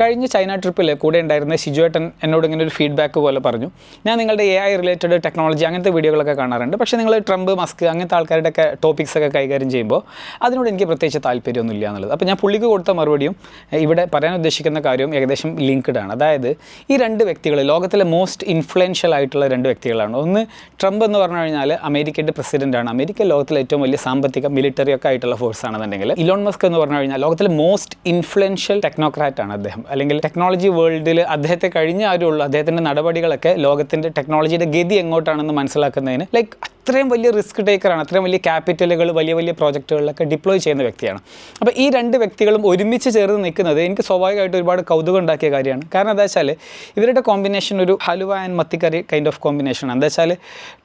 കഴിഞ്ഞ ചൈന ട്രിപ്പിൽ കൂടെ ഉണ്ടായിരുന്ന ഷിജുവേട്ടൻ എന്നോട് ഇങ്ങനെ ഒരു ഫീഡ്ബാക്ക് പോലെ പറഞ്ഞു. ഞാൻ നിങ്ങളുടെ എ ഐ റിലേറ്റഡ് ടെക്നോളജി അങ്ങനത്തെ വീഡിയോകളൊക്കെ കാണാറുണ്ട്. പക്ഷേ നിങ്ങൾ ട്രംപ് മസ്ക് അങ്ങനത്തെ ആൾക്കാരുടെ ഒക്കെ ടോപ്പിക്സ് ഒക്കെ കൈകാര്യം ചെയ്യുമ്പോൾ അതിനോട് എനിക്ക് പ്രത്യേകിച്ച് താല്പര്യമൊന്നുമില്ല എന്നുള്ളത്. അപ്പോൾ ഞാൻ പുള്ളിക്ക് കൊടുത്ത മറുപടിയും ഇവിടെ പറയാൻ ഉദ്ദേശിക്കുന്ന കാര്യവും ഏകദേശം ലിങ്ക്ഡ് ആണ്. അതായത് ഈ രണ്ട് വ്യക്തികൾ ലോകത്തിലെ മോസ്റ്റ് ഇൻഫ്ലുവൻഷ്യൽ ആയിട്ടുള്ള രണ്ട് വ്യക്തികളാണ്. ഒന്ന് ട്രംപ് എന്ന് പറഞ്ഞു കഴിഞ്ഞാൽ അമേരിക്കയുടെ പ്രസിഡന്റാണ് അമേരിക്ക ലോകത്തിലെ ഏറ്റവും വലിയ സാമ്പത്തിക മിലിറ്ററി ഒക്കെ ആയിട്ടുള്ള ഫോഴ്സ് ആണെന്നുണ്ടെങ്കിൽ ഇലോൺ മസ്ക് എന്ന് പറഞ്ഞു കഴിഞ്ഞാൽ ലോകത്തിലെ മോസ്റ്റ് ഇൻഫ്ലുവൻഷ്യൽ ടെക്നോക്രാറ്റ് ആണ് അദ്ദേഹം. അല്ലെങ്കിൽ ടെക്നോളജി വേൾഡിൽ അദ്ദേഹത്തെ കഴിഞ്ഞ ആരുള്ളൂ അദ്ദേഹത്തിന്റെ നടപടികളൊക്കെ ലോകത്തിന്റെ ടെക്നോളജിയുടെ ഗതി എങ്ങോട്ടാണെന്ന് മനസ്സിലാക്കുന്നതിന് ലൈക്ക് അത്രയും വലിയ റിസ്ക് ടേക്കറാണ് അത്രയും വലിയ ക്യാപിറ്റലുകൾ വലിയ വലിയ പ്രോജക്റ്റുകളിലൊക്കെ ഡിപ്ലോയ് ചെയ്യുന്ന വ്യക്തിയാണ്. അപ്പോൾ ഈ രണ്ട് വ്യക്തികളും ഒരുമിച്ച് ചേർന്ന് നിൽക്കുന്നത് എനിക്ക് സ്വാഭാവികമായിട്ട് ഒരുപാട് കൗതുകം ഉണ്ടാക്കിയ കാര്യമാണ്. കാരണം എന്താ വെച്ചാൽ ഇവരുടെ കോമ്പിനേഷൻ ഒരു ഹലുവ ആൻഡ് മത്തിക്കറി കൈൻഡ് ഓഫ് കോമ്പിനേഷൻ എന്താ വെച്ചാൽ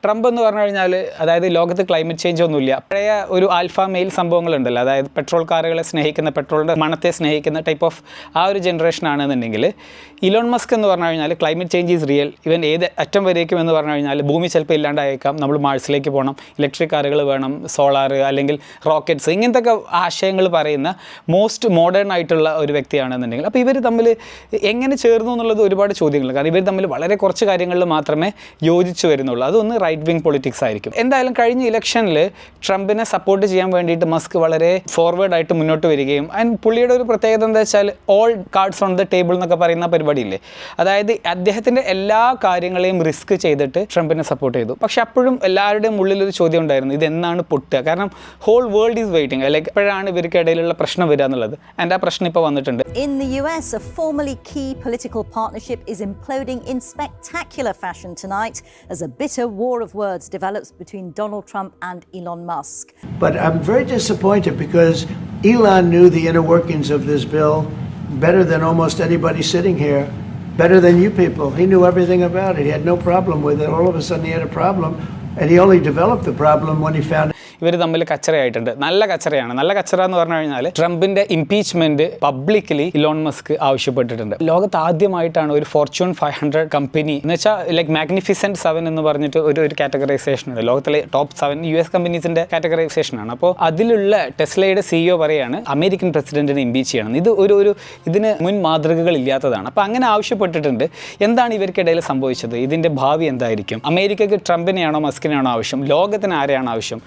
ട്രംപ് എന്ന് പറഞ്ഞു കഴിഞ്ഞാൽ അതായത് ലോകത്ത് ക്ലൈമറ്റ് ചേഞ്ച് ഒന്നുമില്ല. പഴയ ഒരു ആൽഫ മെയിൽ സംഭവങ്ങളുണ്ടല്ലോ. അതായത് പെട്രോൾ കാറുകളെ സ്നേഹിക്കുന്ന പെട്രോളിന്റെ മണത്തെ സ്നേഹിക്കുന്ന ടൈപ്പ് ഓഫ് ആ ഒരു ജനറേഷൻ ആണെന്നുണ്ടെങ്കിൽ ഇലോൺ മസ്ക് എന്ന് പറഞ്ഞു കഴിഞ്ഞാൽ ക്ലൈമറ്റ് ചേഞ്ച് ഈസ് റിയൽ ഇവൻ ഏത് അറ്റം വരേക്കും എന്ന് പറഞ്ഞു കഴിഞ്ഞാൽ ഭൂമി ചിലപ്പോൾ ഇല്ലാണ്ടായേക്കാം. നമ്മൾ മാഴ്സിലേക്ക് പോകണം. ഇലക്ട്രിക് കാറുകൾ വേണം. സോളാർ അല്ലെങ്കിൽ റോക്കറ്റ്സ് ഇങ്ങനത്തെ ആശയങ്ങൾ പറയുന്ന മോസ്റ്റ് മോഡേൺ ആയിട്ടുള്ള ഒരു വ്യക്തിയാണെന്നുണ്ടെങ്കിൽ അപ്പോൾ ഇവർ തമ്മിൽ എങ്ങനെ ചേർന്നു എന്നുള്ളത് ഒരുപാട് ചോദ്യങ്ങൾ കാരണം ഇവർ തമ്മിൽ വളരെ കുറച്ച് കാര്യങ്ങളിൽ മാത്രമേ യോജിച്ചു വരുന്നുള്ളൂ. അതൊന്ന് റൈറ്റ് വിങ് പൊളിറ്റിക്സ് ആയിരിക്കും. എന്തായാലും കഴിഞ്ഞ ഇലക്ഷനിൽ ട്രംപിനെ സപ്പോർട്ട് ചെയ്യാൻ വേണ്ടിയിട്ട് മസ്ക് വളരെ ഫോർവേഡ് ആയിട്ട് മുന്നോട്ട് വരികയും ആൻഡ് പുള്ളിയുടെ ഒരു പ്രത്യേകത എന്താ വെച്ചാൽ all cards on the table എന്നൊക്കെ പറയുന്ന പരിപാടിയില്ലേ അതായത് അദ്ദേഹത്തിന്റെ എല്ലാ കാര്യങ്ങളെയും റിസ്ക് ചെയ്തിട്ട് ട്രംപിനെ സപ്പോർട്ട് ചെയ്തു പക്ഷെ അപ്പോഴും എല്ലാവരുടെയും ഉള്ളിലൊരു ചോദ്യം ഉണ്ടായിരുന്നു ഇത് എന്നാണ് പൊട്ടുക കാരണം whole world is waiting like എപ്പോഴാണ് ഇവർക്കിടയിലുള്ള പ്രശ്നം വരിക എന്നുള്ളത് ആൻഡ് ആ പ്രശ്നം ഇപ്പോൾ വന്നിട്ടുണ്ട് In the US, a formerly key political partnership is imploding in spectacular fashion tonight as a bitter war of words develops between Donald Trump and Elon Musk. But I'm very disappointed because Elon knew the inner workings of this bill better than almost anybody sitting here, better than you people. He knew everything about it. He had no problem with it. All of a sudden, he had a problem, and he only developed the problem when he found ഇവർ തമ്മിൽ കച്ചറയായിട്ടുണ്ട്. നല്ല കച്ചറയാണ്. നല്ല കച്ചറ എന്ന് പറഞ്ഞു കഴിഞ്ഞാൽ ട്രംപിന്റെ impeachment publicly Elon Musk ആവശ്യപ്പെട്ടിട്ടുണ്ട്. ലോകത്ത് ആദ്യമായിട്ടാണ് ഒരു ഫോർച്യൂൺ ഫൈവ് ഹൺഡ്രഡ് കമ്പനി എന്ന് വെച്ചാൽ ലൈക്ക് മാഗ്നിഫിസെന്റ് സെവൻ എന്ന് പറഞ്ഞിട്ട് ഒരു ഒരു കാറ്റഗറൈസേഷൻ ഉണ്ട്. ലോകത്തിലെ ടോപ്പ് സെവൻ യു എസ് കമ്പനീസിന്റെ കാറ്റഗറൈസേഷൻ ആണ്. അപ്പോൾ അതിലുള്ള ടെസ്ലയുടെ സിഇഒ പറയാണ് അമേരിക്കൻ പ്രസിഡന്റിനെ ഇംപീച്ച് ചെയ്യണം. ഇത് ഒരു ഒരു ഇതിന് മുൻ മാതൃകകൾ ഇല്ലാത്തതാണ്. അപ്പോൾ അങ്ങനെ ആവശ്യപ്പെട്ടിട്ടുണ്ട്. എന്താണ് ഇവർക്കിടയിൽ സംഭവിച്ചത്? ഇതിന്റെ ഭാവി എന്തായിരിക്കും? അമേരിക്കക്ക് ട്രംപിനെയാണോ മസ്കിനെയാണോ ആവശ്യം? ലോകത്തിന് ആരെയാണ് ആവശ്യം?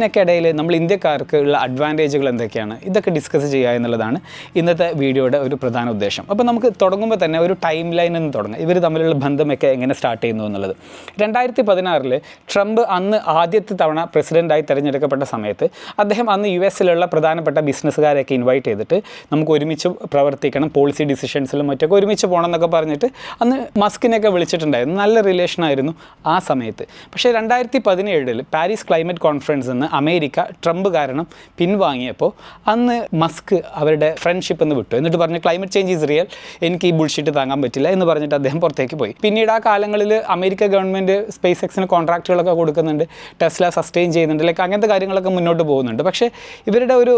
ഇതിനൊക്കെ ഇടയിൽ നമ്മൾ ഇന്ത്യക്കാർക്ക് ഉള്ള അഡ്വാന്റേജുകൾ എന്തൊക്കെയാണ്? ഇതൊക്കെ ഡിസ്കസ് ചെയ്യുക എന്നുള്ളതാണ് ഇന്നത്തെ വീഡിയോയുടെ ഒരു പ്രധാന ഉദ്ദേശം. അപ്പോൾ നമുക്ക് തുടങ്ങുമ്പോൾ തന്നെ ഒരു ടൈം ലൈനിൽ നിന്ന് തുടങ്ങാം. ഇവർ തമ്മിലുള്ള ബന്ധമൊക്കെ എങ്ങനെ സ്റ്റാർട്ട് ചെയ്യുന്നു എന്നുള്ളത്. രണ്ടായിരത്തി പതിനാറിൽ ട്രംപ് അന്ന് ആദ്യത്തെ തവണ പ്രസിഡന്റായി തിരഞ്ഞെടുക്കപ്പെട്ട സമയത്ത് അദ്ദേഹം അന്ന് യു എസിലുള്ള പ്രധാനപ്പെട്ട ബിസിനസ്സുകാരെയൊക്കെ ഇൻവൈറ്റ് ചെയ്തിട്ട് നമുക്ക് ഒരുമിച്ച് പ്രവർത്തിക്കണം പോളിസി ഡിസിഷൻസിലും മറ്റൊക്കെ ഒരുമിച്ച് പോകണം എന്നൊക്കെ പറഞ്ഞിട്ട് അന്ന് മസ്കിനെയൊക്കെ വിളിച്ചിട്ടുണ്ടായിരുന്നു. നല്ല റിലേഷനായിരുന്നു ആ സമയത്ത്. പക്ഷേ രണ്ടായിരത്തി പതിനേഴിൽ പാരീസ് ക്ലൈമറ്റ് കോൺഫറൻസ് നിന്ന് അമേരിക്ക ട്രംപ് കാരണം പിൻവാങ്ങിയപ്പോൾ അന്ന് മസ്ക് അവരുടെ ഫ്രണ്ട്ഷിപ്പ് എന്ന് വിട്ടു. എന്നിട്ട് പറഞ്ഞു ക്ലൈമറ്റ് ചേഞ്ച് ഈസ് റിയൽ എനിക്ക് ഈ ബുൾഷിറ്റ് താങ്ങാൻ പറ്റില്ല എന്ന് പറഞ്ഞിട്ട് അദ്ദേഹം പുറത്തേക്ക് പോയി. പിന്നീട് ആ കാലങ്ങളിൽ അമേരിക്ക ഗവൺമെന്റ് സ്പേസ് എക്സിന് കോൺട്രാക്റ്റുകളൊക്കെ കൊടുക്കുന്നുണ്ട്. ടെസ്ല സസ്റ്റെയിൻ ചെയ്യുന്നുണ്ട്. ലൈക്ക് അങ്ങനത്തെ കാര്യങ്ങളൊക്കെ മുന്നോട്ട് പോകുന്നുണ്ട്. പക്ഷേ ഇവരുടെ ഒരു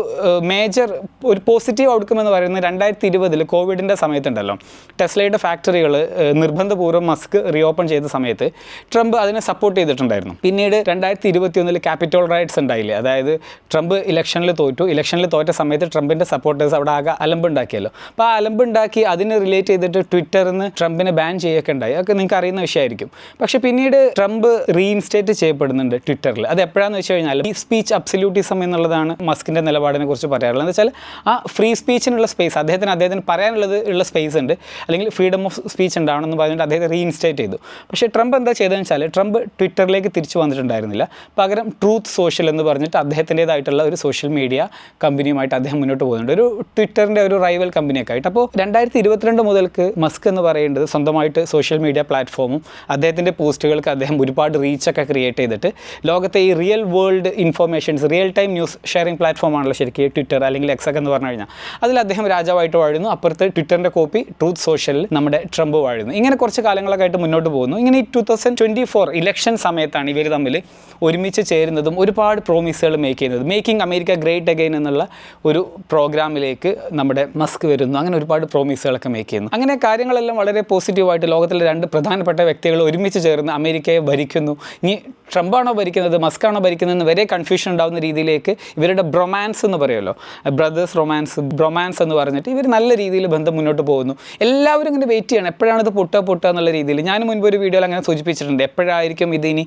മേജർ ഒരു പോസിറ്റീവ് ഔട്ട്കം എന്ന് പറയുന്നത് രണ്ടായിരത്തി ഇരുപതിൽ കോവിഡിന്റെ സമയത്തുണ്ടല്ലോ. ടെസ്ലയുടെ ഫാക്ടറികൾ നിർബന്ധപൂർവം മസ്ക് റീ ഓപ്പൺ ചെയ്ത സമയത്ത് ട്രംപ് അതിനെ സപ്പോർട്ട് ചെയ്തിട്ടുണ്ടായിരുന്നു. പിന്നീട് രണ്ടായിരത്തി ഇരുപത്തി ഒന്നിൽ ക്യാപിറ്റൽ റൈറ്റ്സ് ഉണ്ടായില്ലേ? അതായത് ട്രംപ് ഇലക്ഷനിൽ തോറ്റു. ഇലക്ഷനിൽ തോറ്റ സമയത്ത് ട്രംപിന്റെ സപ്പോർട്ടേഴ്സ് അവിടെ ആകെ അലമ്പുണ്ടാക്കിയല്ലോ അപ്പോൾ ആ അലമ്പുണ്ടാക്കി അതിന് റിലേറ്റ് ചെയ്തിട്ട് ട്വിറ്ററിൽ നിന്ന് ട്രംപിനെ ബാൻ ചെയ്യൊക്കെ ഉണ്ടായി. അതൊക്കെ നിങ്ങൾക്ക് അറിയുന്ന വിഷയമായിരിക്കും. പക്ഷേ പിന്നീട് ട്രംപ് റീഇൻസ്റ്റേറ്റ് ചെയ്യപ്പെടുന്നുണ്ട് ട്വിറ്ററിൽ അത് എപ്പോഴാണെന്ന് വെച്ച് കഴിഞ്ഞാൽ ഈ സ്പീച്ച് അബ്സല്യൂട്ടിസം എന്നുള്ളതാണ് മസ്കിന്റെ നിലപാടിനെ കുറിച്ച് പറയാറുള്ളത് എന്ന് വെച്ചാൽ ആ ഫ്രീ സ്പീച്ചിനുള്ള സ്പേസ് അദ്ദേഹത്തിന് അദ്ദേഹത്തിന് പറയാനുള്ളത് ഉള്ള സ്പേസ് ഉണ്ട്. അല്ലെങ്കിൽ ഫ്രീഡം ഓഫ് സ്പീച്ച് ഉണ്ടാവണമെന്ന് പറഞ്ഞിട്ട് അദ്ദേഹത്തെ റീഇൻസ്റ്റേറ്റ് ചെയ്തു. പക്ഷേ ട്രംപ് എന്താ ചെയ്തതെന്ന് വെച്ചാൽ ട്രംപ് ട്വിറ്ററിലേക്ക് തിരിച്ചു വന്നിട്ടുണ്ടായിരുന്നില്ല. പകരം ട്രൂത്ത് സോഷ്യൽ എന്ന് പറഞ്ഞിട്ട് അദ്ദേഹത്തിന്റെതായിട്ടുള്ള ഒരു സോഷ്യൽ മീഡിയ കമ്പനിയുമായിട്ട് അദ്ദേഹം മുന്നോട്ട് പോകുന്നുണ്ട്. ഒരു ട്വിറ്ററിന്റെ ഒരു റൈവൽ കമ്പനിയൊക്കെ ആയിട്ട്. അപ്പോൾ രണ്ടായിരത്തി ഇരുപത്തിരണ്ട് മുതൽക്ക് മസ്ക് എന്ന് പറയേണ്ടത് സ്വന്തമായിട്ട് സോഷ്യൽ മീഡിയ പ്ലാറ്റ്ഫോമും അദ്ദേഹത്തിന്റെ പോസ്റ്റുകൾക്ക് അദ്ദേഹം ഒരുപാട് റീച്ചൊക്കെ ക്രിയേറ്റ് ചെയ്തിട്ട് ലോകത്തെ ഈ real world informations real time news sharing പ്ലാറ്റ്ഫോമാണല്ലോ ശരിക്കും ട്വിറ്റർ അല്ലെങ്കിൽ എക്സൊക്കെ എന്ന് പറഞ്ഞു കഴിഞ്ഞാൽ. അതിൽ അദ്ദേഹം രാജാവായിട്ട് വാഴുന്നു. അപ്പുറത്ത് ട്വിറ്ററിന്റെ കോപ്പി ട്രൂത്ത് സോഷ്യലിൽ നമ്മുടെ ട്രംപ് വാഴുന്നു. ഇങ്ങനെ കുറച്ച് കാലങ്ങളൊക്കെ ആയിട്ട് മുന്നോട്ട് പോകുന്നു. ഇങ്ങനെ ഈ two thousand twenty four election സമയത്താണ് ഇവർ തമ്മിൽ ഒരുമിച്ച് ചേരുന്നതും ഒരുപാട് ഒരുപാട് പ്രോമിസുകൾ മേക്ക് ചെയ്യുന്നത്. മേക്കിംഗ് അമേരിക്ക ഗ്രേറ്റ് അഗൈൻ എന്നുള്ള ഒരു പ്രോഗ്രാമിലേക്ക് നമ്മുടെ മസ്ക് വരുന്നു. അങ്ങനെ ഒരുപാട് പ്രോമിസുകളൊക്കെ മേക്ക് ചെയ്യുന്നു. അങ്ങനെ കാര്യങ്ങളെല്ലാം വളരെ പോസിറ്റീവായിട്ട് ലോകത്തിലെ രണ്ട് പ്രധാനപ്പെട്ട വ്യക്തികൾ ഒരുമിച്ച് ചേർന്ന് അമേരിക്കയെ ഭരിക്കുന്നു. ഇനി ട്രംപാണോ ഭരിക്കുന്നത് മസ്കാണോ ഭരിക്കുന്നതെന്ന് വരെ കൺഫ്യൂഷൻ ഉണ്ടാകുന്ന രീതിയിലേക്ക് ഇവരുടെ ബ്രൊമാൻസ് എന്ന് പറയുമല്ലോ ബ്രദേഴ്സ് റൊമാൻസ് ബ്രൊമാൻസ് എന്ന് പറഞ്ഞിട്ട് ഇവർ നല്ല രീതിയിൽ ബന്ധം മുന്നോട്ട് പോകുന്നു. എല്ലാവരും ഇങ്ങനെ വെയിറ്റ് ചെയ്യണം. എപ്പോഴാണ് ഇത് പൊട്ട പൊട്ടുക എന്നുള്ള രീതിയിൽ. ഞാൻ മുൻപ് ഒരു വീഡിയോയിൽ അങ്ങനെ സൂചിപ്പിച്ചിട്ടുണ്ട്. എപ്പോഴായിരിക്കും ഇത് ഇനി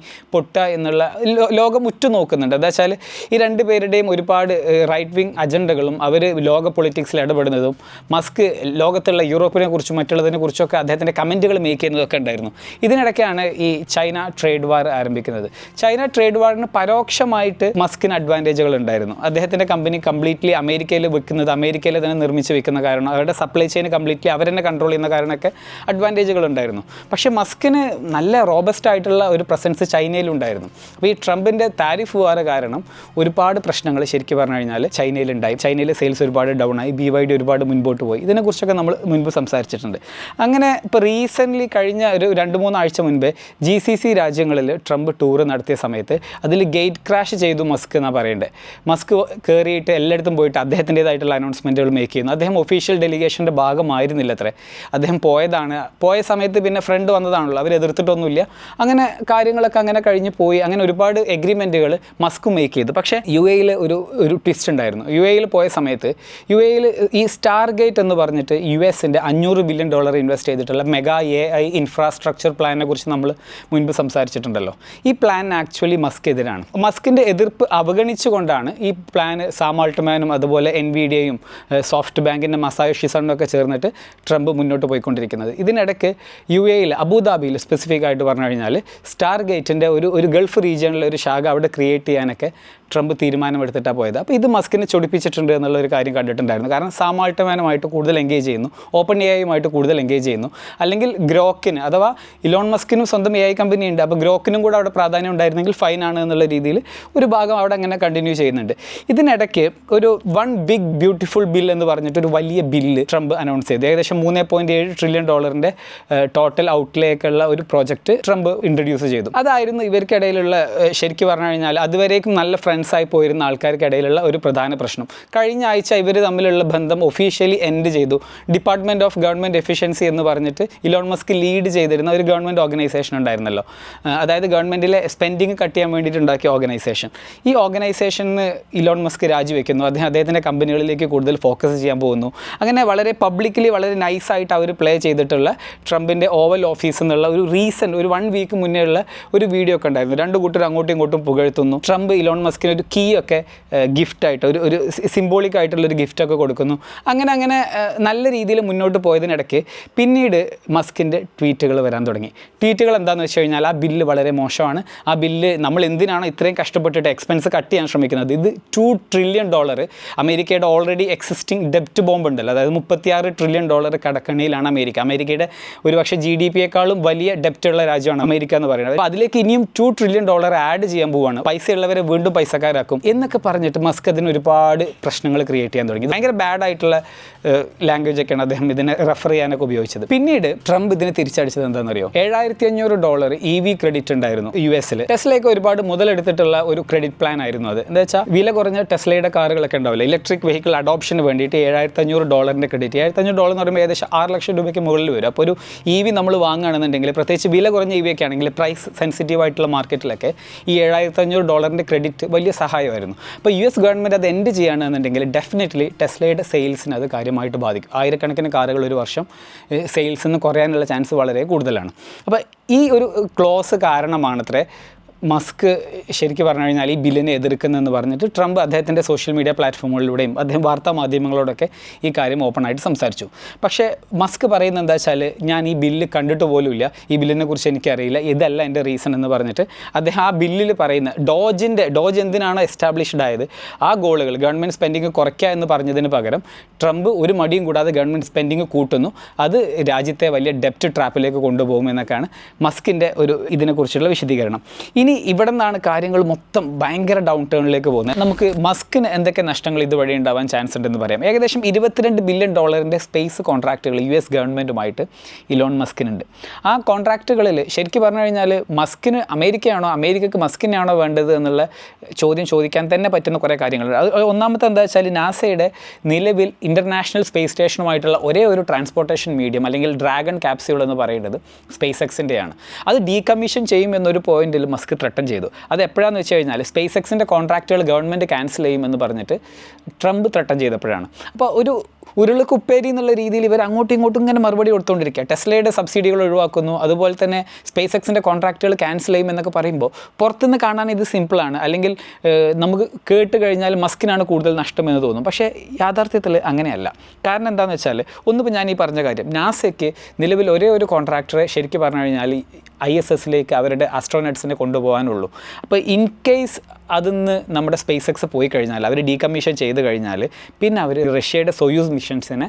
എന്നുള്ള ലോകം ഉറ്റു നോക്കുന്നുണ്ട് എന്താ വെച്ചാൽ ഈ രണ്ട് പേരുടെയും ഒരുപാട് റൈറ്റ് വിങ് അജണ്ടകളും അവർ ലോക പൊളിറ്റിക്സിൽ ഇടപെടുന്നതും മസ്ക് ലോകത്തുള്ള യൂറോപ്പിനെ കുറിച്ചും മറ്റുള്ളതിനെ കുറിച്ചൊക്കെ അദ്ദേഹത്തിന്റെ കമന്റുകൾ മേക്ക് ചെയ്യുന്നതൊക്കെ ഉണ്ടായിരുന്നു. ഇതിനിടയ്ക്കാണ് ഈ ചൈന ട്രേഡ് വാർ ആരംഭിക്കുന്നത്. ചൈന ട്രേഡ് വാറിന് പരോക്ഷമായിട്ട് മസ്കിന് അഡ്വാന്റേജുകൾ ഉണ്ടായിരുന്നു. അദ്ദേഹത്തിന്റെ കമ്പനി കംപ്ലീറ്റ്ലി അമേരിക്കയിൽ വെക്കുന്നത് അമേരിക്കയിൽ തന്നെ നിർമ്മിച്ച് വെക്കുന്ന കാരണം അവരുടെ സപ്ലൈ ചെയിൻ കംപ്ലീറ്റ്ലി അവർ തന്നെ കൺട്രോൾ ചെയ്യുന്ന കാരണമൊക്കെ അഡ്വാന്റേജുകൾ ഉണ്ടായിരുന്നു. പക്ഷേ മസ്കിന് നല്ല റോബസ്റ്റ് ആയിട്ടുള്ള ഒരു പ്രസൻസ് ചൈനയിലുണ്ടായിരുന്നു. അപ്പോൾ ഈ ട്രംപിന്റെ താരിഫ് വാർ കാരണം ഒരുപാട് പ്രശ്നങ്ങൾ ശരിക്കും പറഞ്ഞു കഴിഞ്ഞാൽ ചൈനയിലുണ്ടായി. ചൈനയിലെ സെയിൽസ് ഒരുപാട് ഡൗൺ ആയി. ബി വൈ ഡി ഒരുപാട് മുൻപോട്ട് പോയി. ഇതിനെക്കുറിച്ചൊക്കെ നമ്മൾ മുൻപ് സംസാരിച്ചിട്ടുണ്ട്. അങ്ങനെ ഇപ്പോൾ റീസെന്റ്ലി കഴിഞ്ഞ ഒരു രണ്ട് മൂന്നാഴ്ച മുൻപേ ജി സി സി രാജ്യങ്ങളിൽ ട്രംപ് ടൂർ നടത്തിയ സമയത്ത് അതിൽ ഗേറ്റ് ക്രാഷ് ചെയ്തു മസ്ക് എന്നാണ് പറയേണ്ടത് മസ്ക് കയറിയിട്ട് എല്ലായിടത്തും പോയിട്ട് അദ്ദേഹത്തിന്റെതായിട്ടുള്ള അനൗൺസ്മെന്റുകൾ മേക്ക് ചെയ്യുന്നു. അദ്ദേഹം ഒഫീഷ്യൽ ഡെലിഗേഷന്റെ ഭാഗമായിരുന്നില്ല അത്രേ അദ്ദേഹം പോയതാണ്. പോയ സമയത്ത് പിന്നെ ഫ്രണ്ട് വന്നതാണല്ലോ. അവർ എതിർത്തിട്ടൊന്നുമില്ല അങ്ങനെ കാര്യങ്ങളൊക്കെ അങ്ങനെ കഴിഞ്ഞ് പോയി. അങ്ങനെ ഒരുപാട് എഗ്രിമെന്റുകൾ മസ്ക് മേക്ക് ചെയ്തു. പക്ഷേ യു എയിൽ ഒരു ഒരു ട്വിസ്റ്റ് ഉണ്ടായിരുന്നു. യു എയിൽ പോയ സമയത്ത് യു എയിൽ ഈ സ്റ്റാർ ഗേറ്റ് എന്ന് പറഞ്ഞിട്ട് യു എസിന്റെ അഞ്ഞൂറ് ബില്യൺ ഡോളർ ഇൻവെസ്റ്റ് ചെയ്തിട്ടുള്ള മെഗാ എ ഐ ഇൻഫ്രാസ്ട്രക്ചർ പ്ലാനിനെ കുറിച്ച് നമ്മൾ മുൻപ് സംസാരിച്ചിട്ടുണ്ടല്ലോ. ഈ പ്ലാൻ ആക്ച്വലി മസ്ക് എതിരാണ്. മസ്കിന്റെ എതിർപ്പ് അവഗണിച്ചുകൊണ്ടാണ് ഈ പ്ലാൻ സാം ആൾട്ട്മാനും അതുപോലെ എൻ വി ഡിയും സോഫ്റ്റ് ബാങ്കിന്റെ മസായ ഷിസണൊക്കെ ചേർന്നിട്ട് ട്രംപ് മുന്നോട്ട് പോയിക്കൊണ്ടിരിക്കുന്നത്. ഇതിനിടയ്ക്ക് യു എയിൽ അബുദാബിയിൽ സ്പെസിഫിക് ആയിട്ട് പറഞ്ഞു കഴിഞ്ഞാൽ സ്റ്റാർ ഗേറ്റിന്റെ ഒരു ഒരു ഗൾഫ് റീജിയണിലെ ഒരു ശാഖ അവിടെ ക്രിയേറ്റ് ചെയ്യാനൊക്കെ ട്രംപ് തീരുമാനമെടുത്തിട്ടാണ് പോയത്. അപ്പോൾ ഇത് മസ്കിനെ ചൊടിപ്പിച്ചിട്ടുണ്ട് എന്നുള്ള ഒരു കാര്യം കണ്ടിട്ടുണ്ടായിരുന്നു. കാരണം സാം കൂടുതൽ എൻഗേജ് ചെയ്യുന്നു. ഓപ്പൺ എ ഐയുമായിട്ട് കൂടുതൽ എൻഗേജ് ചെയ്യുന്നു. അല്ലെങ്കിൽ ഗ്രോക്കിന് അഥവാ ഇലോൺ മസ്കിനും സ്വന്തം എ ഐ കമ്പനി ഉണ്ട്. അപ്പോൾ ഗ്രോക്കിനും കൂടെ അവിടെ പ്രാധാന്യം ഉണ്ടായിരുന്നെങ്കിൽ ഫൈൻ ആണ് എന്നുള്ള രീതിയിൽ ഒരു ഭാഗം അവിടെ അങ്ങനെ കണ്ടിന്യൂ ചെയ്യുന്നുണ്ട്. ഇതിനിടയ്ക്ക് ഒരു വൺ ബിഗ് ബ്യൂട്ടിഫുൾ ബിൽ എന്ന് പറഞ്ഞിട്ട് ഒരു വലിയ ബില്ല് ട്രംപ് അനൗൺസ് ചെയ്തു. ഏകദേശം മൂന്ന് പോയിന്റ് ഏഴ് ട്രില്യൺ ഡോളറിന്റെ ടോട്ടൽ ഔട്ട്ലേക്കുള്ള ഒരു പ്രോജക്റ്റ് ട്രംപ് ഇൻട്രൊഡ്യൂസ് ചെയ്തു. അതായിരുന്നു ഇവർക്കിടയിലുള്ള ശരിക്കും പറഞ്ഞു കഴിഞ്ഞാൽ അതുവരേക്കും നല്ല ഫ്രണ്ട്സായി പോയിരുന്ന ആൾക്കാർക്കിടയിലുള്ള ഒരു പ്രധാന പ്രശ്നം. കഴിഞ്ഞ ആഴ്ച ഇവർ തമ്മിലുള്ള ബന്ധം ഒഫീഷ്യലി എൻഡ് ചെയ്തു. ഡിപ്പാർട്ട്മെന്റ് ഓഫ് ഗവൺമെന്റ് എഫിഷ്യൻസി എന്ന് പറഞ്ഞിട്ട് ഇലോൺ മസ്ക് ലീഡ് ചെയ്തിരുന്ന ഒരു ഗവൺമെന്റ് ഓർഗനൈസേഷൻ ഉണ്ടായിരുന്നല്ലോ. അതായത് ഗവൺമെന്റിലെ സ്പെൻഡിങ് കട്ട് ചെയ്യാൻ വേണ്ടിയിട്ട് ഉണ്ടാക്കിയ ഓർഗനൈസേഷൻ ഈ ഓർഗനൈസേഷന് ഇലോൺ മസ്ക് രാജിവെക്കുന്നു. അദ്ദേഹം അദ്ദേഹത്തിന്റെ കമ്പനികളിലേക്ക് കൂടുതൽ ഫോക്കസ് ചെയ്യാൻ പോകുന്നു. അങ്ങനെ വളരെ പബ്ലിക്കലി വളരെ നൈസായിട്ട് അവർ പ്ലേ ചെയ്തിട്ടുള്ള ട്രംപിന്റെ ഓവൽ ഓഫീസ് എന്നുള്ള ഒരു റീസെന്റ് ഒരു വൺ വീക്ക് മുന്നേ ഉള്ള ഒരു വീഡിയോ ഒക്കെ ഉണ്ടായിരുന്നു. രണ്ട് കൂട്ടർ അങ്ങോട്ടും ഇങ്ങോട്ടും പുകഴ്ത്തുന്നു. ട്രംപ് ഇലോൺ മസ്കിന് ഒരു കീ ഒക്കെ ഗിഫ്റ്റായിട്ട് ഒരു ഒരു സിംബോളിക് ആയിട്ടുള്ളൊരു ഗിഫ്റ്റൊക്കെ കൊടുക്കുന്നു. അങ്ങനെ അങ്ങനെ നല്ല രീതിയിൽ മുന്നോട്ട് പോയതിനിടയ്ക്ക് പിന്നീട് മസ്കിന്റെ ട്വീറ്റുകൾ വരാൻ തുടങ്ങി. ട്വീറ്റുകൾ എന്താണെന്ന് വെച്ച് കഴിഞ്ഞാൽ ആ ബില്ല് വളരെ മോശമാണ്. ആ ബില്ല് നമ്മൾ എന്തിനാണോ ഇത്രയും കഷ്ടപ്പെട്ടിട്ട് എക്സ്പെൻസ് കട്ട് ചെയ്യാൻ ശ്രമിക്കുന്നത്? ഇത് ടു ട്രില്യൺ ഡോളർ അമേരിക്കയുടെ ഓൾറെഡി എക്സിസ്റ്റിംഗ് ഡെപ്റ്റ് ബോംബ് ഉണ്ടല്ലോ. അതായത് മുപ്പത്തിയാറ് ട്രില്യൺ ഡോളർ കടക്കണിയിലാണ് അമേരിക്ക. അമേരിക്കയുടെ ഒരുപക്ഷെ ജി ഡി പിയേക്കാളും വലിയ ഡെപ്റ്റുള്ള രാജ്യമാണ് അമേരിക്ക എന്ന് പറയുന്നത്. അപ്പോൾ അതിലേക്ക് ഇനിയും ടു ട്രില്യൺ ഡോളർ ആഡ് ചെയ്യാൻ പോവുകയാണ് പൈസ ഉള്ളവരെ വീണ്ടും പൈസക്കാരാക്കും എന്നൊക്കെ പറഞ്ഞിട്ട് മസ്ക് അതിന് ഒരുപാട് പ്രശ്നങ്ങൾ ക്രിയേറ്റ് ചെയ്യാൻ തുടങ്ങി. ഭയങ്കര ബാഡ് ആയിട്ടുള്ള ലാംഗ്വേജ് ഒക്കെയാണ് അദ്ദേഹം ഇതിനെ റെഫർ ചെയ്യാനൊക്കെ ഉപയോഗിച്ചത്. പിന്നീട് ട്രംപ് ഇതിനെ തിരിച്ചടിച്ചത് എന്താണെന്നറിയോ? ഏഴായിരത്തി അഞ്ഞൂറ് ഡോളർ ഇ വി ക്രെഡിറ്റ് ഉണ്ടായിരുന്നു യു എസിൽ ടെസ്ലയൊക്കെ ഒരുപാട് മുതലെടുത്തിട്ടുള്ള ഒരു ക്രെഡിറ്റ് പ്ലാൻ ആയിരുന്നു അത്. എന്താ വെച്ചാൽ വില കുറഞ്ഞ ടെസ്ലയുടെ കാറുകളൊക്കെ ഉണ്ടാവില്ല? ഇലക്ട്രിക് വെഹിക്കിൾ അഡോപ്ഷന് വേണ്ടിയിട്ട് ഏഴായിരത്തി അഞ്ഞൂറ് ഡോളറിന്റെ ക്രെഡിറ്റ് ഏഴായിരത്തി അഞ്ഞൂറ് ഡോളർ എന്ന് പറയുമ്പോൾ ഏകദേശം ആറ് ലക്ഷം രൂപയ്ക്ക് മുകളിൽ വരും. അപ്പോൾ ഒരു ഇ വി നമ്മൾ വാങ്ങുകയാണെന്നുണ്ടെങ്കിൽ പ്രത്യേകിച്ച് വില കുറഞ്ഞ ഇ വി ഒക്കെ ആണെങ്കിൽ പ്രൈസ് സെൻസിറ്റീവ് ആയിട്ടുള്ള മാർക്കറ്റിലൊക്കെ ഈ ഏഴായിരത്തി അഞ്ഞൂറ് ഡോളറിന്റെ ക്രെഡിറ്റ് വലിയ സഹായമായിരുന്നു. അപ്പോൾ യു എസ് ഗവൺമെന്റ് അത് എൻഡ് ചെയ്യുകയാണെന്നുണ്ടെങ്കിൽ ഡെഫിനറ്റ്ലി ടെസ്ലയുടെ സെയിൽസിന് അത് കാര്യമായിട്ട് ബാധിക്കും. ആയിരക്കണക്കിന് കാറുകൾ ഒരു വർഷം സെയിൽസ് നിന്ന് കുറയാനുള്ള ചാൻസ് വളരെ കൂടുതലാണ്. അപ്പോൾ ഈ ഒരു ക്ലോസ് കാരണമാണത്രേ മസ്ക് ശരിക്കും പറഞ്ഞു കഴിഞ്ഞാൽ ഈ ബില്ലിനെ എതിർക്കുന്നതെന്ന് പറഞ്ഞിട്ട് ട്രംപ് അദ്ദേഹത്തിന്റെ സോഷ്യൽ മീഡിയ പ്ലാറ്റ്ഫോമുകളിലൂടെയും അദ്ദേഹം വാർത്താ മാധ്യമങ്ങളോടൊക്കെ ഈ കാര്യം ഓപ്പണായിട്ട് സംസാരിച്ചു. പക്ഷേ മസ്ക് പറയുന്നത് എന്താ വെച്ചാൽ ഞാൻ ഈ ബില്ല് കണ്ടിട്ട് പോലുമില്ല ഈ ബില്ലിനെ കുറിച്ച് എനിക്കറിയില്ല ഇതല്ല എന്റെ റീസൺ എന്ന് പറഞ്ഞിട്ട് അദ്ദേഹം ആ ബില്ലിൽ പറയുന്ന ഡോജിന്റെ ഡോജ് എന്തിനാണ് എസ്റ്റാബ്ലിഷ്ഡ് ആയത് ആ ഗോളുകൾ ഗവൺമെന്റ് സ്പെൻഡിങ് കുറയ്ക്കുക എന്ന് പറഞ്ഞതിന് പകരം ട്രംപ് ഒരു മടിയും കൂടാതെ ഗവൺമെന്റ് സ്പെൻഡിങ് കൂട്ടുന്നു. അത് രാജ്യത്തെ വലിയ ഡെപ്റ്റ് ട്രാപ്പിലേക്ക് കൊണ്ടുപോകും എന്നൊക്കെയാണ് മസ്കിന്റെ ഒരു ഇതിനെക്കുറിച്ചുള്ള വിശദീകരണം. ഇനി ഇവിടെ നിന്നാണ് കാര്യങ്ങൾ മൊത്തം ഭയങ്കര ഡൗൺ ടേണിലേക്ക് പോകുന്നത്. നമുക്ക് മസ്കിന് എന്തൊക്കെ നഷ്ടങ്ങൾ ഇതുവഴി ഉണ്ടാവാൻ ചാൻസ് ഉണ്ടെന്ന് പറയാം. ഏകദേശം ഇരുപത്തിരണ്ട് ബില്യൺ ഡോളറിന്റെ സ്പേസ് കോൺട്രാക്റ്റുകൾ യു എസ് ഗവൺമെന്റുമായിട്ട് ഇലോൺ മസ്കിനുണ്ട്. ആ കോൺട്രാക്റ്റുകളിൽ ശരിക്കും പറഞ്ഞു കഴിഞ്ഞാൽ മസ്കിന് അമേരിക്കയാണോ അമേരിക്കക്ക് മസ്കിനാണോ വേണ്ടത് എന്നുള്ള ചോദ്യം ചോദിക്കാൻ തന്നെ പറ്റുന്ന കുറേ കാര്യങ്ങളുണ്ട്. അത് ഒന്നാമത്തെ എന്താ വെച്ചാൽ നാസയുടെ നിലവിൽ ഇന്റർനാഷണൽ സ്പേസ് സ്റ്റേഷനുമായിട്ടുള്ള ഒരേ ഒരു ട്രാൻസ്പോർട്ടേഷൻ മീഡിയം അല്ലെങ്കിൽ ഡ്രാഗൺ ക്യാപ്സ്യൂൾ എന്ന് പറയുന്നത് സ്പേസ് എക്സിന്റെയാണ് അത് ഡീകമ്മീഷൻ ചെയ്യും എന്നൊരു പോയിന്റിൽ മസ്ക് ത്രട്ടൻ ചെയ്തു. അത് എപ്പോഴാണെന്ന് വെച്ച് കഴിഞ്ഞാൽ സ്പേസ് എക്സിന്റെ കോൺട്രാക്റ്റുകൾ ഗവൺമെന്റ് ക്യാൻസൽ ചെയ്യുമെന്ന് പറഞ്ഞിട്ട് ട്രംപ് ത്രട്ടൺ ചെയ്തപ്പോഴാണ്. അപ്പോൾ ഒരു ഉരുളക്കുപ്പേരി എന്നുള്ള രീതിയിൽ ഇവർ അങ്ങോട്ടും ഇങ്ങോട്ടും ഇങ്ങനെ മറുപടി കൊടുത്തുകൊണ്ടിരിക്കുക ടെസ്ലയുടെ സബ്സിഡികൾ ഒഴിവാക്കുന്നു. അതുപോലെ തന്നെ സ്പേസ് എക്സിന്റെ കോൺട്രാക്റ്റുകൾ ക്യാൻസൽ ചെയ്യും എന്നൊക്കെ പറയുമ്പോൾ പുറത്തുനിന്ന് കാണാൻ ഇത് സിമ്പിളാണ് അല്ലെങ്കിൽ നമുക്ക് കേട്ട് കഴിഞ്ഞാൽ മസ്കിനാണ് കൂടുതൽ നഷ്ടമെന്ന് തോന്നും. പക്ഷേ യാഥാർത്ഥ്യത്തിൽ അങ്ങനെയല്ല. കാരണം എന്താണെന്ന് വെച്ചാൽ ഒന്നിപ്പോൾ ഞാൻ ഈ പറഞ്ഞ കാര്യം നാസയ്ക്ക് നിലവിൽ ഒരേ ഒരു കോൺട്രാക്ടറെ ശരിക്കും പറഞ്ഞു കഴിഞ്ഞാൽ ഐ എസ് എസിലേക്ക് അവരുടെ അസ്ട്രോനട്സിനെ കൊണ്ടുപോകാനുള്ളൂ. അപ്പോൾ ഇൻ കേസ് അതിന്ന് നമ്മുടെ സ്പേസ് എക്സ് പോയി കഴിഞ്ഞാൽ അവർ ഡീകമ്മീഷൻ ചെയ്ത് കഴിഞ്ഞാൽ പിന്നെ അവർ റഷ്യയുടെ സൊയൂസ് മിഷൻസിനെ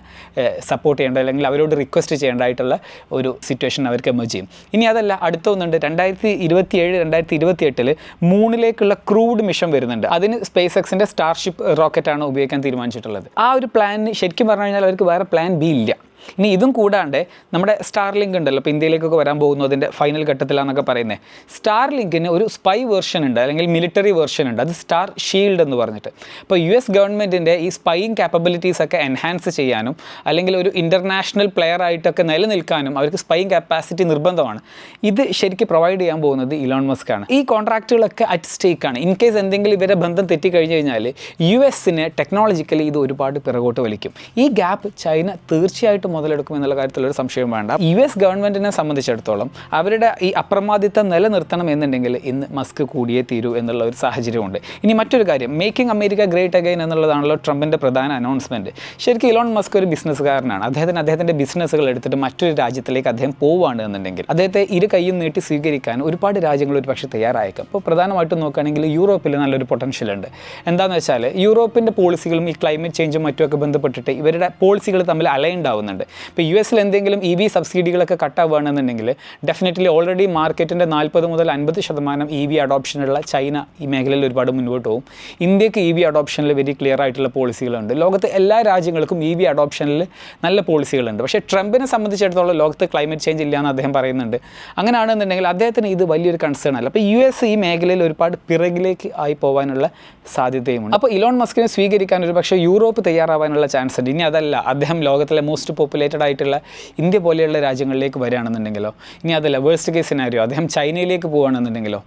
സപ്പോർട്ട് ചെയ്യേണ്ട അല്ലെങ്കിൽ അവരോട് റിക്വസ്റ്റ് ചെയ്യേണ്ടതായിട്ടുള്ള ഒരു സിറ്റുവേഷൻ അവർക്ക് എമർജ് ചെയ്യും. ഇനി അതല്ല അടുത്ത ഒന്നുണ്ട് രണ്ടായിരത്തി ഇരുപത്തി ഏഴ് രണ്ടായിരത്തി ഇരുപത്തി എട്ടിൽ മൂണിലേക്കുള്ള ക്രൂഡ് മിഷൻ വരുന്നുണ്ട്. അതിന് സ്പേസ് എക്സിന്റെ സ്റ്റാർഷിപ്പ് റോക്കറ്റാണ് ഉപയോഗിക്കാൻ തീരുമാനിച്ചിട്ടുള്ളത്. ആ ഒരു പ്ലാനിന് ശരിക്കും പറഞ്ഞു കഴിഞ്ഞാൽ അവർക്ക് വേറെ പ്ലാൻ ബി ഇല്ല. ഇനി ഇതും കൂടാണ്ട് നമ്മുടെ സ്റ്റാർ ലിങ്ക് ഉണ്ടല്ലോ ഇപ്പോൾ ഇന്ത്യയിലേക്കൊക്കെ വരാൻ പോകുന്നു അതിന്റെ ഫൈനൽ ഘട്ടത്തിലാണെന്നൊക്കെ പറയുന്നത് സ്റ്റാർ ലിങ്കിന് ഒരു സ്പൈ വേർഷൻ ഉണ്ട് അല്ലെങ്കിൽ മിലിറ്ററി വേർഷൻ ഉണ്ട് അത് സ്റ്റാർ ഷീൽഡ് എന്ന് പറഞ്ഞിട്ട്. ഇപ്പോൾ യു എസ് ഗവൺമെന്റിന്റെ ഈ സ്പൈയിങ് കാപ്പബിലിറ്റീസ് ഒക്കെ എൻഹാൻസ് ചെയ്യാനും അല്ലെങ്കിൽ ഒരു ഇന്റർനാഷണൽ പ്ലെയർ ആയിട്ടൊക്കെ നിലനിൽക്കാനും അവർക്ക് സ്പൈയിങ് കപ്പാസിറ്റി നിർബന്ധമാണ്. ഇത് ശരിക്കും പ്രൊവൈഡ് ചെയ്യാൻ പോകുന്നത് ഇലോൺ മസ്ക് ആണ്. ഈ കോൺട്രാക്റ്റുകളൊക്കെ അറ്റ് സ്റ്റേക്കാണ് ഇൻ കേസ് എന്തെങ്കിലും ഇവരെ ബന്ധം തെറ്റിക്കഴിഞ്ഞ് കഴിഞ്ഞാൽ യു എസിന് ടെക്നോളജിക്കലി ഇത് ഒരുപാട് പിറകോട്ട് വലിക്കും. ഈ ഗ്യാപ്പ് ചൈന തീർച്ചയായിട്ടും മുതലെടുക്കും എന്നുള്ള കാര്യത്തിലൊരു സംശയം വേണ്ട. യു എസ് ഗവൺമെന്റിനെ സംബന്ധിച്ചിടത്തോളം അവരുടെ ഈ അപ്രമാദിത്വം നിലനിർത്തണം എന്നുണ്ടെങ്കിൽ ഇന്ന് മസ്ക് കൂടിയേ തീരൂ എന്നുള്ള ഒരു സാഹചര്യമുണ്ട്. ഇനി മറ്റൊരു കാര്യം മേക്കിംഗ് അമേരിക്ക ഗ്രേറ്റ് അഗൈൻ എന്നുള്ളതാണല്ലോ ട്രംപിന്റെ പ്രധാന അനൗൺസ്മെന്റ് ശരിക്കും ഇലോൺ മസ്ക് ഒരു ബിസിനസ്സുകാരനാണ് അദ്ദേഹത്തിന് അദ്ദേഹത്തിന്റെ ബിസിനസ്സുകൾ എടുത്തിട്ട് മറ്റൊരു രാജ്യത്തിലേക്ക് അദ്ദേഹം പോവുകയാണ് എന്നുണ്ടെങ്കിൽ അദ്ദേഹത്തെ ഇരു കൈയും നീട്ടി സ്വീകരിക്കാൻ ഒരുപാട് രാജ്യങ്ങൾ ഒരു പക്ഷേ തയ്യാറായേക്കും. അപ്പോൾ പ്രധാനമായിട്ടും നോക്കുകയാണെങ്കിൽ യൂറോപ്പിൽ നല്ലൊരു പൊട്ടൻഷ്യൽ ഉണ്ട്. എന്താണെന്ന് വെച്ചാൽ യൂറോപ്പിന്റെ പോളിസികളും ഈ ക്ലൈമറ്റ് ചേഞ്ചും മറ്റുമൊക്കെ ബന്ധപ്പെട്ടിട്ട് ഇവരുടെ പോളിസികൾ തമ്മിൽ അലൈൻഡ് ആവുന്നുണ്ട്. ഇപ്പോൾ യു എസിൽ എന്തെങ്കിലും ഇ വി സബ്സിഡികളൊക്കെ കട്ടാവുകയാണെന്നുണ്ടെങ്കിൽ ഡെഫിനറ്റ്ലി ഓൾറെഡി മാർക്കറ്റിന്റെ നാൽപ്പത് മുതൽ അൻപത് ശതമാനം ഇ വി അഡോപ്ഷനുള്ള ചൈന ഈ മേഖലയിൽ ഒരുപാട് മുന്നോട്ട് പോകും. ഇന്ത്യയ്ക്ക് ഇ വി അഡോപ്ഷനിൽ വെരി ക്ലിയർ ആയിട്ടുള്ള പോളിസികളുണ്ട് ലോകത്തെ എല്ലാ രാജ്യങ്ങൾക്കും ഇ വി അഡോപ്ഷനിൽ നല്ല പോളിസികളുണ്ട് പക്ഷേ ട്രംപിനെ സംബന്ധിച്ചിടത്തോളം ലോകത്ത് ക്ലൈമറ്റ് ചേഞ്ച് ഇല്ലയെന്ന് അദ്ദേഹം പറയുന്നുണ്ട്. അങ്ങനെയാണെന്നുണ്ടെങ്കിൽ അദ്ദേഹത്തിന് ഇത് വലിയൊരു കൺസേൺ അല്ല. അപ്പോൾ യു എസ് ഈ മേഖലയിൽ ഒരുപാട് പിറകിലേക്ക് ആയി പോകാനുള്ള സാധ്യതയുമുണ്ട്. അപ്പോൾ ഇലോൺ മസ്കിനെ സ്വീകരിക്കാൻ ഒരു പക്ഷേ യൂറോപ്പ് തയ്യാറാവാനുള്ള ചാൻസ് ഉണ്ട്. ഇനി അതല്ല. അദ്ദേഹം ലോകത്തിലെ മോസ്റ്റ് പോപ്പുലേറ്റഡ് ആയിട്ടുള്ള ഇന്ത്യ പോലെയുള്ള രാജ്യങ്ങളിലേക്ക് വരികയാണെന്നുണ്ടെങ്കിലോ? ഇനി അതല്ല വേഴ്സ്റ്റ് കേസ് സിനാരിയോ അദ്ദേഹം ചൈനയിലേക്ക് പോവുകയാണെന്നുണ്ടെങ്കിലോ?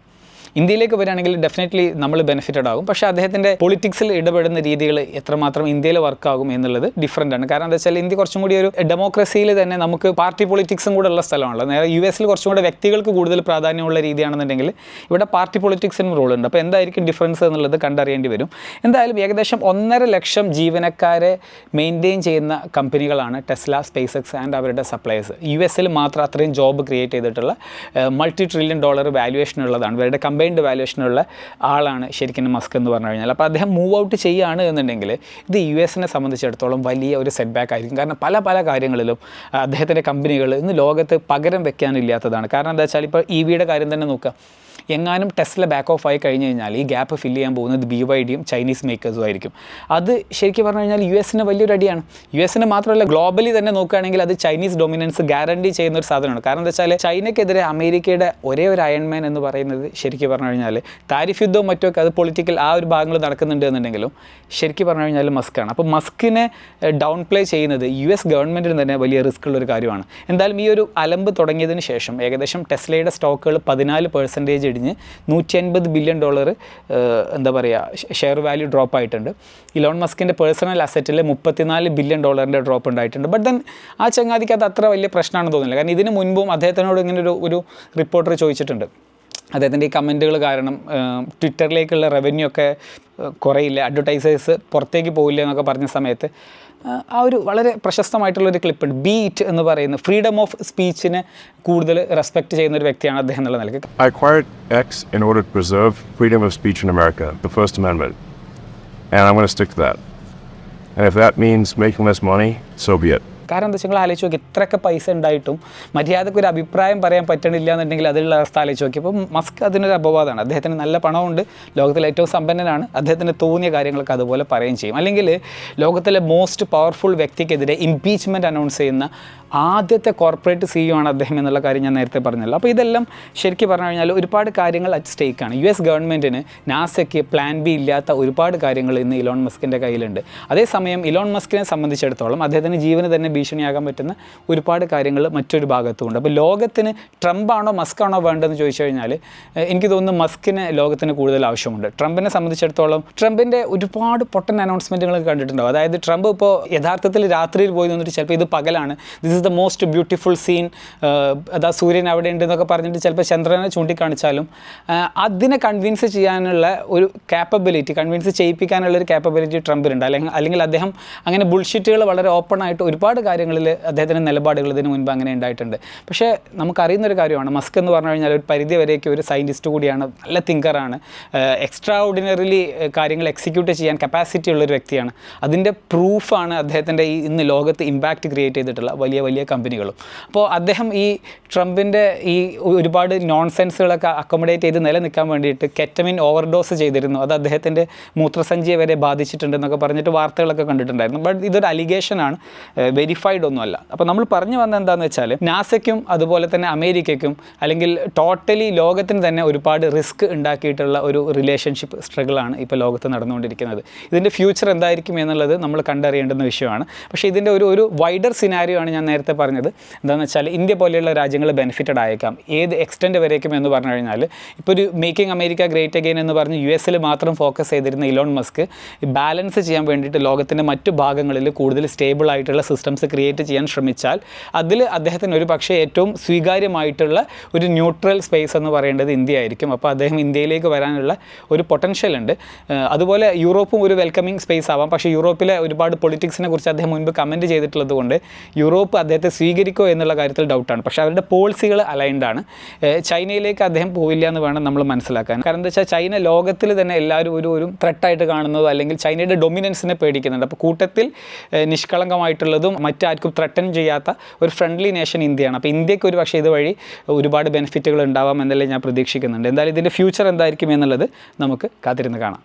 ഇന്ത്യയിലേക്ക് വരികയാണെങ്കിൽ ഡെഫിനറ്റ്ലി നമ്മൾ ബെനിഫിറ്റഡ് ആകും. പക്ഷേ അദ്ദേഹത്തിന്റെ പൊളിറ്റിക്സിൽ ഇടപെടുന്ന രീതികൾ എത്രമാത്രം ഇന്ത്യയിൽ വർക്കാകും എന്നുള്ളത് ഡിഫറന്റ് ആണ്. കാരണം എന്താ വെച്ചാൽ ഇന്ത്യ കുറച്ചും കൂടി ഒരു ഡെമോക്രസിയിൽ തന്നെ നമുക്ക് പാർട്ടി പൊളിറ്റിക്സും കൂടെ ഉള്ള സ്ഥലമാണല്ലോ. നേരെ യു എസിൽ കുറച്ചും കൂടെ വ്യക്തികൾക്ക് കൂടുതൽ പ്രാധാന്യമുള്ള രീതിയാണെന്നുണ്ടെങ്കിൽ ഇവിടെ പാർട്ടി പൊളിറ്റിക്സിനും ഉണ്ട്. അപ്പോൾ എന്തായിരിക്കും ഡിഫറൻസ് എന്നുള്ളത് കണ്ടറിയേണ്ടി വരും. എന്തായാലും ഏകദേശം ഒന്നര ലക്ഷം ജീവനക്കാരെ മെയിന്റെയിൻ ചെയ്യുന്ന കമ്പനികളാണ് ടെസ്ല സ്പേസ് എക്സ് ആൻഡ് അവരുടെ സപ്ലൈസ് യു എസിൽ മാത്രം അത്രയും ജോബ് ക്രിയേറ്റ് ചെയ്തിട്ടുള്ള മൾട്ടി ട്രില്യൺ ഡോളർ വാല്യുവേഷൻ ഉള്ളതാണ്. ഇവരുടെ കമ്പൈൻഡ് വാല്യുവേഷനുള്ള ആളാണ് ശരിക്കും മസ്ക് എന്ന് പറഞ്ഞു കഴിഞ്ഞാൽ. അപ്പോൾ അദ്ദേഹം മൂവ് ഔട്ട് ചെയ്യുകയാണ് എന്നുണ്ടെങ്കിൽ ഇത് യു എസിനെ സംബന്ധിച്ചിടത്തോളം വലിയ ഒരു സെറ്റ് ബാക്ക് ആയിരിക്കും. കാരണം പല പല കാര്യങ്ങളിലും അദ്ദേഹത്തിന്റെ കമ്പനികൾ ഇന്ന് ലോകത്ത് പകരം വെക്കാനില്ലാത്തതാണ്. കാരണം എന്താ വെച്ചാൽ ഇപ്പോൾ ഇ വിയുടെ കാര്യം തന്നെ നോക്കുക. എങ്ങാനും ടെസ്റ്റിലെ ബാക്ക് ഓഫ് ആയി കഴിഞ്ഞ് കഴിഞ്ഞാൽ ഈ ഗ്യാപ്പ് ഫില്ല് ചെയ്യാൻ പോകുന്നത് ബി വൈ ഡിയും ചൈനീസ് മേക്കേഴ്സും ആയിരിക്കും. അത് ശരിക്കും പറഞ്ഞു കഴിഞ്ഞാൽ യു എസിന് വലിയൊരു അടിയാണ്. യു എസിന് മാത്രമല്ല ഗ്ലോബലി തന്നെ നോക്കുകയാണെങ്കിൽ അത് ചൈനീസ് ഡൊമിനൻസ് ഗ്യാരണ്ടി ചെയ്യുന്ന ഒരു സാധനമാണ്. കാരണം എന്താ വെച്ചാൽ ചൈനയ്ക്കെതിരെ അമേരിക്കയുടെ ഒരേ ഒരു അയൺമാൻ എന്ന് പറയുന്നത് ശരിക്കും പറഞ്ഞു കഴിഞ്ഞാൽ താരിഫ് യുദ്ധവും മറ്റുമൊക്കെ അത് പൊളിറ്റിക്കൽ ആ ഒരു ഭാഗങ്ങൾ നടക്കുന്നുണ്ട് എന്നുണ്ടെങ്കിലും ശരിക്കും പറഞ്ഞു കഴിഞ്ഞാൽ മസ്ക്കാണ് അപ്പോൾ മസ്കിനെ ഡൗൺ പ്ലേ ചെയ്യുന്നത് യു എസ് ഗവൺമെന്റിന് തന്നെ വലിയ റിസ്ക് ഉള്ളൊരു കാര്യമാണ്. എന്തായാലും ഈ ഒരു അലമ്പ് തുടങ്ങിയതിന് ശേഷം ഏകദേശം ടെസ്ലയുടെ സ്റ്റോക്കുകൾ പതിനാല് പെർസെന്റേജ് ഇടിഞ്ഞ് നൂറ്റി അൻപത് ബില്യൺ ഡോളർ എന്താ പറയുക ഷെയർ വാല്യൂ ഡ്രോപ്പ് ആയിട്ടുണ്ട്. ഇലോൺ മസ്കിന്റെ പേഴ്സണൽ അസറ്റിൽ മുപ്പത്തിനാല് ബില്യൺ ഡോളറിന്റെ ഡ്രോപ്പ് ഉണ്ടായിട്ടുണ്ട്. ബട്ട് ദെൻ ആ ചങ്ങാതിക്ക് അത് അത്ര വലിയ പ്രശ്നമാണെന്ന് തോന്നുന്നില്ല. കാരണം ഇതിന് മുൻപും അദ്ദേഹത്തിനോട് ഇങ്ങനെ ഒരു ഒരു റിപ്പോർട്ടർ ചോദിച്ചിട്ടുണ്ട്. അദ്ദേഹത്തിന്റെ ഈ കമന്റുകൾ കാരണം ട്വിറ്ററിലേക്കുള്ള റവന്യൂ ഒക്കെ കുറയില്ല അഡ്വർടൈസേഴ്സ് പുറത്തേക്ക് പോയില്ല എന്നൊക്കെ പറഞ്ഞ സമയത്ത് ആ ഒരു വളരെ പ്രശസ്തമായിട്ടുള്ളൊരു ക്ലിപ്പുണ്ട് ബീറ്റ് എന്ന് പറയുന്ന ഫ്രീഡം ഓഫ് സ്പീച്ചിനെ കൂടുതൽ റെസ്പെക്ട് ചെയ്യുന്ന ഒരു വ്യക്തിയാണ് അദ്ദേഹം എന്നുള്ള നിലയ്ക്ക് I acquired X in order to preserve freedom of speech in America, the First Amendment. And I'm going to stick to that. And if that means making less money, so be it. കാരണം എന്താ വെച്ചാൽ ആലോചിച്ച് നോക്കി ഇത്രയൊക്കെ പൈസ ഉണ്ടായിട്ടും മര്യാദയ്ക്ക് ഒരു അഭിപ്രായം പറയാൻ പറ്റണില്ല എന്നുണ്ടെങ്കിൽ അതിലുള്ള അവസ്ഥ ആലോചിച്ച് നോക്കി. അപ്പോൾ മസ്ക് അതിനൊരു അപവാദമാണ്. അദ്ദേഹത്തിന് നല്ല പണമുണ്ട്. ലോകത്തിലെ ഏറ്റവും സമ്പന്നനാണ്. അദ്ദേഹത്തിന് തോന്നിയ കാര്യങ്ങളൊക്കെ അതുപോലെ പറയുകയും ചെയ്യും. അല്ലെങ്കിൽ ലോകത്തിലെ മോസ്റ്റ് പവർഫുൾ വ്യക്തിക്കെതിരെ ഇംപീച്ച്മെന്റ് അനൗൺസ് ചെയ്യുന്ന ആദ്യത്തെ കോർപ്പറേറ്റ് സിഇഒ ആണ് അദ്ദേഹം എന്നുള്ള കാര്യം ഞാൻ നേരത്തെ പറഞ്ഞല്ലോ. അപ്പോൾ ഇതെല്ലാം ശരിക്കും പറഞ്ഞു കഴിഞ്ഞാൽ ഒരുപാട് കാര്യങ്ങൾ അറ്റ് സ്റ്റേക്കാണ് യു എസ് ഗവൺമെന്റിന് നാസയ്ക്ക് പ്ലാൻ ബി ഇല്ലാത്ത ഒരുപാട് കാര്യങ്ങൾ ഇന്ന് ഇലോൺ മസ്കിന്റെ കയ്യിലുണ്ട്. അതേസമയം ഇലോൺ മസ്കിനെ സംബന്ധിച്ചിടത്തോളം അദ്ദേഹത്തിന് ജീവന് തന്നെ ഭീഷണിയാകാൻ പറ്റുന്ന ഒരുപാട് കാര്യങ്ങൾ മറ്റൊരു ഭാഗത്തുമുണ്ട്. അപ്പോൾ ലോകത്തിന് ട്രംപാണോ മസ്കാണോ വേണ്ടതെന്ന് ചോദിച്ചു കഴിഞ്ഞാൽ എനിക്ക് തോന്നുന്നു മസ്കിന് ലോകത്തിന് കൂടുതൽ ആവശ്യമുണ്ട്. ട്രംപിനെ സംബന്ധിച്ചിടത്തോളം ട്രംപിന്റെ ഒരുപാട് പൊട്ടൻ അനൗൺസ്മെന്റുകൾ കണ്ടിട്ടുണ്ടാവും. അതായത് ട്രംപ് ഇപ്പോൾ യഥാർത്ഥത്തിൽ രാത്രിയിൽ പോയി നിന്നിട്ട് ചിലപ്പോൾ ഇത് പകലാണ്. This is the most beautiful scene അതാ സൂര്യൻ അവിടെ ഉണ്ട് എന്നൊക്കെ പറഞ്ഞിട്ട് ചിലപ്പോൾ ചന്ദ്രനെ ചൂണ്ടിക്കാണിച്ചാലും ആ, അതിനെ കൺവിൻസ് ചെയ്യാനുള്ള ഒരു കാപ്പബിലിറ്റി കൺവിൻസ് ചെയ്യിപ്പിക്കാനുള്ള ഒരു കാപ്പബിലിറ്റി ട്രംപിനുണ്ട്. അല്ലെങ്കിൽ അല്ലെങ്കിൽ അദ്ദേഹം അങ്ങനെ ബുൾഷിറ്റുകൾ വളരെ ഓപ്പൺ ആയിട്ട് ഒരുപാട് കാര്യങ്ങളിൽ അദ്ദേഹത്തിന്റെ നിലപാടുകൾ ഇതിന് മുൻപ് അങ്ങനെ ഉണ്ടായിട്ടുണ്ട്. പക്ഷേ നമുക്കറിയുന്ന ഒരു കാര്യമാണ് മസ്ക് എന്ന് പറഞ്ഞു കഴിഞ്ഞാൽ ഒരു പരിധി വരെയൊക്കെ ഒരു സയന്റിസ്റ്റ് കൂടിയാണ് നല്ല തിങ്കറാണ് എക്സ്ട്രാ ഓർഡിനറിലി കാര്യങ്ങൾ എക്സിക്യൂട്ട് ചെയ്യാൻ കപ്പാസിറ്റി ഉള്ള ഒരു വ്യക്തിയാണ്. അതിന്റെ പ്രൂഫാണ് അദ്ദേഹത്തിന്റെ ഈ ഇന്ന് ലോകത്ത് ഇമ്പാക്റ്റ് ക്രിയേറ്റ് ചെയ്തിട്ടുള്ള വലിയ വലിയ കമ്പനികളും. അപ്പോൾ അദ്ദേഹം ഈ ട്രംപിന്റെ ഈ ഒരുപാട് നോൺസെൻസുകളൊക്കെ അക്കോമഡേറ്റ് ചെയ്ത് നിലനിൽക്കാൻ വേണ്ടിയിട്ട് കെറ്റമിൻ ഓവർഡോസ് ചെയ്തിരുന്നു. അത് അദ്ദേഹത്തിന്റെ മൂത്രസഞ്ചിയെ വരെ ബാധിച്ചിട്ടുണ്ടെന്നൊക്കെ പറഞ്ഞിട്ട് വാർത്തകളൊക്കെ കണ്ടിട്ടുണ്ടായിരുന്നു. ബട്ട് ഇതൊരു അലിഗേഷനാണ് വെരിഫൈഡ് ഒന്നുമല്ല. അപ്പോൾ നമ്മൾ പറഞ്ഞു വന്നത് എന്താണെന്ന് വെച്ചാൽ നാസയ്ക്കും അതുപോലെ തന്നെ അമേരിക്കയ്ക്കും അല്ലെങ്കിൽ ടോട്ടലി ലോകത്തിന് തന്നെ ഒരുപാട് റിസ്ക് ഉണ്ടാക്കിയിട്ടുള്ള ഒരു റിലേഷൻഷിപ്പ് സ്ട്രഗിളാണ് ഇപ്പോൾ ലോകത്ത് നടന്നുകൊണ്ടിരിക്കുന്നത്. ഇതിന്റെ ഫ്യൂച്ചർ എന്തായിരിക്കും എന്നുള്ളത് നമ്മൾ കണ്ടറിയേണ്ടുന്ന വിഷയമാണ്. പക്ഷേ ഇതിന്റെ ഒരു ഒരു വൈഡർ സിനാരിയോ ആണ് ഞാൻ നേരത്തെ പറഞ്ഞത് എന്താണെന്ന് വെച്ചാൽ ഇന്ത്യ പോലെയുള്ള രാജ്യങ്ങൾ ബെനിഫിറ്റഡ് ആയേക്കാം. ഏത് എക്സ്റ്റെൻഡ് വരേക്കും എന്ന് പറഞ്ഞു കഴിഞ്ഞാൽ ഇപ്പോൾ ഒരു മേക്കിംഗ് അമേരിക്ക ഗ്രേറ്റ് അഗെയിൻ എന്ന് പറഞ്ഞ് യു എസിൽ മാത്രം ഫോക്കസ് ചെയ്തിരുന്ന ഇലോൺ മസ്ക് ബാലൻസ് ചെയ്യാൻ വേണ്ടിയിട്ട് ലോകത്തിന്റെ മറ്റു ഭാഗങ്ങളിൽ കൂടുതൽ സ്റ്റേബിൾ ആയിട്ടുള്ള സിസ്റ്റംസ് ക്രിയേറ്റ് ചെയ്യാൻ ശ്രമിച്ചാൽ അതിൽ അദ്ദേഹത്തിന് ഒരു പക്ഷേ ഏറ്റവും സ്വീകാര്യമായിട്ടുള്ള ഒരു ന്യൂട്രൽ സ്പേസ് എന്ന് പറയേണ്ടത് ഇന്ത്യ ആയിരിക്കും. അപ്പോൾ അദ്ദേഹം ഇന്ത്യയിലേക്ക് വരാനുള്ള ഒരു പൊട്ടൻഷ്യൽ ഉണ്ട്. അതുപോലെ യൂറോപ്പും ഒരു വെൽക്കമിങ് സ്പേസ് ആവാം. പക്ഷേ യൂറോപ്പിലെ ഒരുപാട് പൊളിറ്റിക്സിനെ കുറിച്ച് അദ്ദേഹം മുൻപ് കമന്റ് ചെയ്തിട്ടുള്ളത് കൊണ്ട് യൂറോപ്പ് അദ്ദേഹത്തെ സ്വീകരിക്കോ എന്നുള്ള കാര്യത്തിൽ ഡൗട്ടാണ് പക്ഷേ അവരുടെ പോളിസികൾ അലൈൻഡ് ആണ്. ചൈനയിലേക്ക് അദ്ദേഹം പോവില്ല എന്ന് വേണം നമ്മൾ മനസ്സിലാക്കാൻ. കാരണം എന്താ വെച്ചാൽ ചൈന ലോകത്തിൽ തന്നെ എല്ലാവരും ഒരു ഒരു ത്രെട്ടായിട്ട് കാണുന്നതോ അല്ലെങ്കിൽ ചൈനയുടെ ഡൊമിനൻസിനെ പേടിക്കുന്നുണ്ട്. അപ്പോൾ കൂട്ടത്തിൽ നിഷ്കളങ്കമായിട്ടുള്ളതും മറ്റാർക്കും ത്രട്ടൻ ചെയ്യാത്ത ഒരു ഫ്രണ്ട്ലി നേഷൻ ഇന്ത്യയാണ്. അപ്പോൾ ഇന്ത്യയ്ക്ക് ഒരു പക്ഷേ ഇതുവഴി ഒരുപാട് ബെനിഫിറ്റുകൾ ഉണ്ടാവാം എന്നല്ലേ ഞാൻ പ്രതീക്ഷിക്കുന്നുണ്ട്. എന്തായാലും ഇതിന്റെ ഫ്യൂച്ചർ എന്തായിരിക്കും എന്നുള്ളത് നമുക്ക് കാത്തിരുന്ന് കാണാം.